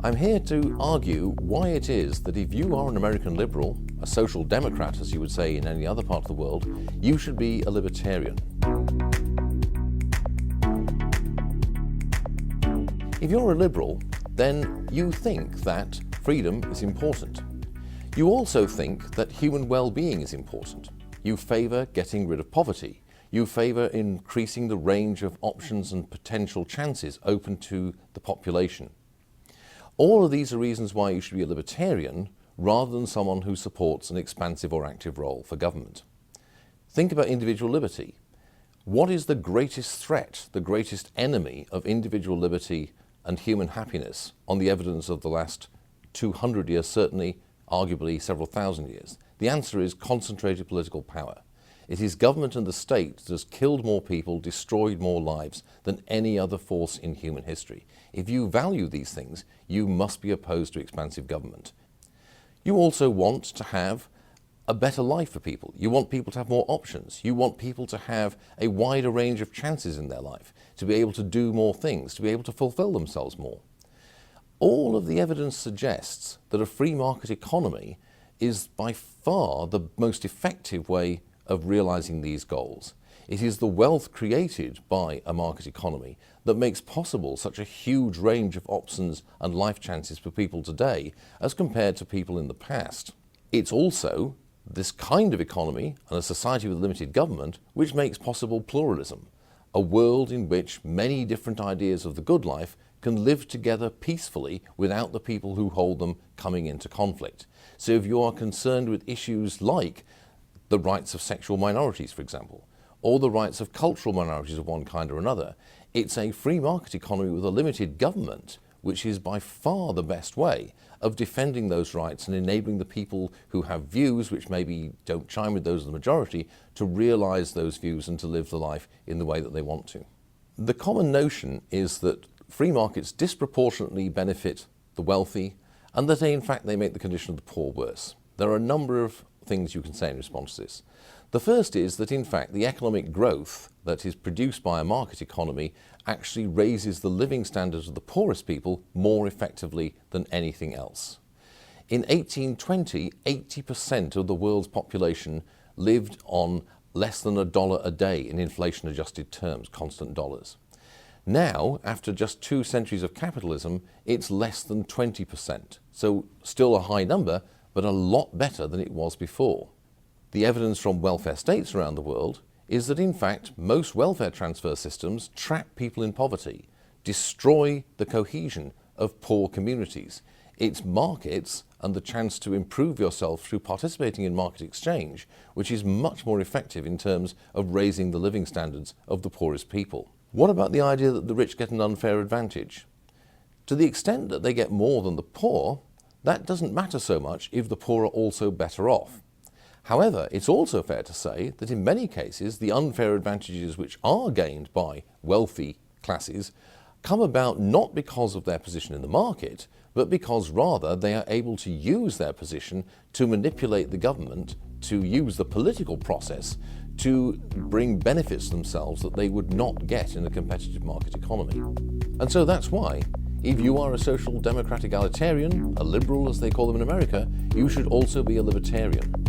I'm here to argue why it is that if you are an American liberal, a social democrat as you would say in any other part of the world, you should be a libertarian. If you're a liberal, then you think that freedom is important. You also think that human well-being is important. You favour getting rid of poverty. You favour increasing the range of options and potential chances open to the population. All of these are reasons why you should be a libertarian rather than someone who supports an expansive or active role for government. Think about individual liberty. What is the greatest threat, the greatest enemy of individual liberty and human happiness on the evidence of the last 200 years, certainly, arguably several thousand years? The answer is concentrated political power. It is government and the state that has killed more people, destroyed more lives than any other force in human history. If you value these things, you must be opposed to expansive government. You also want to have a better life for people. You want people to have more options. You want people to have a wider range of chances in their life, to be able to do more things, to be able to fulfill themselves more. All of the evidence suggests that a free market economy is by far the most effective way of realizing these goals. It is the wealth created by a market economy that makes possible such a huge range of options and life chances for people today as compared to people in the past. It's also this kind of economy and a society with limited government which makes possible pluralism, a world in which many different ideas of the good life can live together peacefully without the people who hold them coming into conflict. So if you are concerned with issues like the rights of sexual minorities, for example, or the rights of cultural minorities of one kind or another. It's a free market economy with a limited government, which is by far the best way of defending those rights and enabling the people who have views which maybe don't chime with those of the majority to realize those views and to live the life in the way that they want to. The common notion is that free markets disproportionately benefit the wealthy and that in fact they make the condition of the poor worse. There are a number of things you can say in response to this. The first is that in fact the economic growth that is produced by a market economy actually raises the living standards of the poorest people more effectively than anything else. In 1820, 80% of the world's population lived on less than a dollar a day in inflation adjusted terms, constant dollars. Now, after just two centuries of capitalism, it's less than 20%. So still a high number, but a lot better than it was before. The evidence from welfare states around the world is that in fact most welfare transfer systems trap people in poverty, destroy the cohesion of poor communities. It's markets and the chance to improve yourself through participating in market exchange, which is much more effective in terms of raising the living standards of the poorest people. What about the idea that the rich get an unfair advantage? To the extent that they get more than the poor, that doesn't matter so much if the poor are also better off. However, it's also fair to say that in many cases the unfair advantages which are gained by wealthy classes come about not because of their position in the market, but because rather they are able to use their position to manipulate the government, to use the political process to bring benefits themselves that they would not get in a competitive market economy. And so that's why if you are a social democratic egalitarian, a liberal as they call them in America, you should also be a libertarian.